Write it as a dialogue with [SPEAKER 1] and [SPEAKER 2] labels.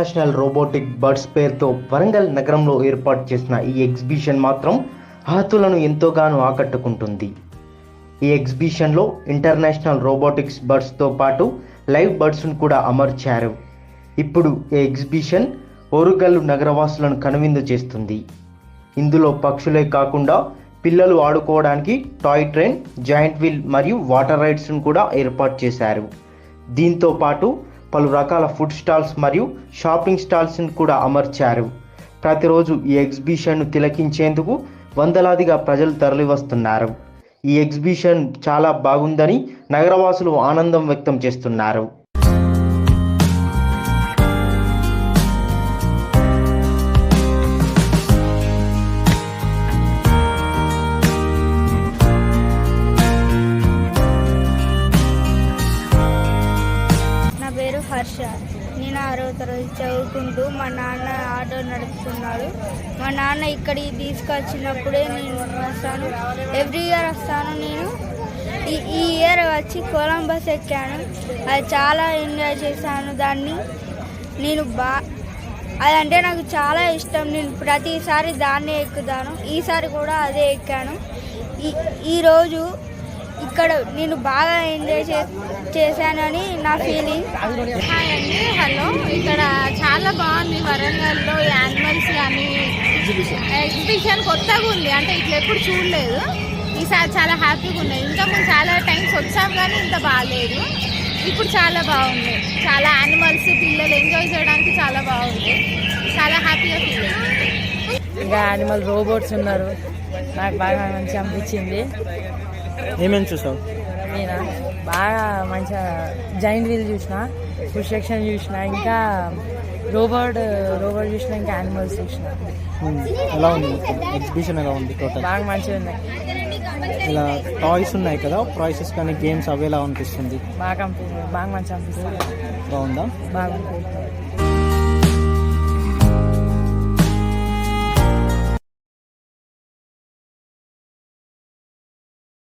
[SPEAKER 1] International robotic birds పేరుతో వరంగల్ నగరంలో ఏర్పాటు చేసిన ఈ ఎగ్జిబిషన్ మాత్రం హతులను ఎంతోగానో ఆకట్టుకుంటుంది. ఈ ఎగ్జిబిషన్లో ఇంటర్నేషనల్ రోబోటిక్స్ బర్డ్స్తో పాటు లైవ్ బర్డ్స్ను కూడా అమర్చారు. ఇప్పుడు ఈ ఎగ్జిబిషన్ ఓరుగల్లు నగరవాసులను కనువిందు చేస్తుంది. ఇందులో పక్షులే కాకుండా పిల్లలు ఆడుకోవడానికి టాయ్ ట్రైన్ జాయింట్ వీల్ మరియు వాటర్ రైడ్స్ను కూడా ఏర్పాటు చేశారు. దీంతో పాటు పలు రకాల ఫుడ్ స్టాల్స్ మరియు షాపింగ్ స్టాల్స్ని కూడా అమర్చారు. ప్రతిరోజు ఈ ఎగ్జిబిషన్ను తిలకించేందుకు వందలాదిగా ప్రజలు తరలివస్తున్నారు. ఈ ఎగ్జిబిషన్ చాలా బాగుందని నగరవాసులు ఆనందం వ్యక్తం చేస్తున్నారు.
[SPEAKER 2] నేను ఆరో తరగతి చదువుకుంటూ మా నాన్న ఆటో నడుపుతున్నాడు. మా నాన్న ఇక్కడికి తీసుకొచ్చినప్పుడే నేను వస్తాను. ఎవ్రీ ఇయర్ వస్తాను నేను. ఈ ఈ ఇయర్ వచ్చి కొలంబస్ ఎక్కాను. అది చాలా ఎంజాయ్ చేశాను దాన్ని. నేను బా అదంటే నాకు చాలా ఇష్టం. నేను ప్రతిసారి దాన్నే ఎక్కుతాను. ఈసారి కూడా అదే ఎక్కాను. ఈ ఈరోజు ఇక్కడ నేను బాగా ఎంజాయ్ చే చేశానని నా ఫీలింగ్
[SPEAKER 3] హాయ్ అండి హలో. ఇక్కడ చాలా బాగుంది వరంగల్లో యానిమల్స్ కానీ ఎగ్జిబిషన్ కొత్తగా ఉంది. అంటే ఇట్లా ఎప్పుడు చూడలేదు. ఈసారి చాలా హ్యాపీగా ఉన్నాయి. ఇంకా చాలా టైమ్స్ వచ్చాం కానీ ఇంత బాగాలేదు ఇప్పుడు చాలా బాగుంది. చాలా యానిమల్స్ పిల్లలు ఎంజాయ్ చేయడానికి చాలా బాగుంది. చాలా హ్యాపీగా ఫీల్ అయింది.
[SPEAKER 4] ఇంకా యానిమల్ రోబోట్స్ ఉన్నారు. నాకు బాగా మంచి అనిపించింది.
[SPEAKER 5] ఏమేమి చూసావు?
[SPEAKER 4] నేను? బాగా మంచిగా జైంట్ వీల్ చూసిన ఫుడ్ సెక్షన్ చూసిన ఇంకా రోబోట్ రోబోట్ చూసిన ఇంకా యానిమల్స్ చూసిన.
[SPEAKER 5] ఉమ్, ఎలా ఉంది? ఎగ్జిబిషన్ ఎలా ఉంది టోటల్
[SPEAKER 4] బాగా మంచిగా ఉన్నాయి.
[SPEAKER 5] ఇలా టాయ్స్ ఉన్నాయి కదా ప్రైసెస్ కానీ గేమ్స్ అవి ఎలా అనిపిస్తుంది?
[SPEAKER 4] బాగా అనిపిస్తుంది బాగా మంచిగా అనిపిస్తుంది.
[SPEAKER 5] బాగుందా?
[SPEAKER 4] బాగా అనిపిస్తుంది.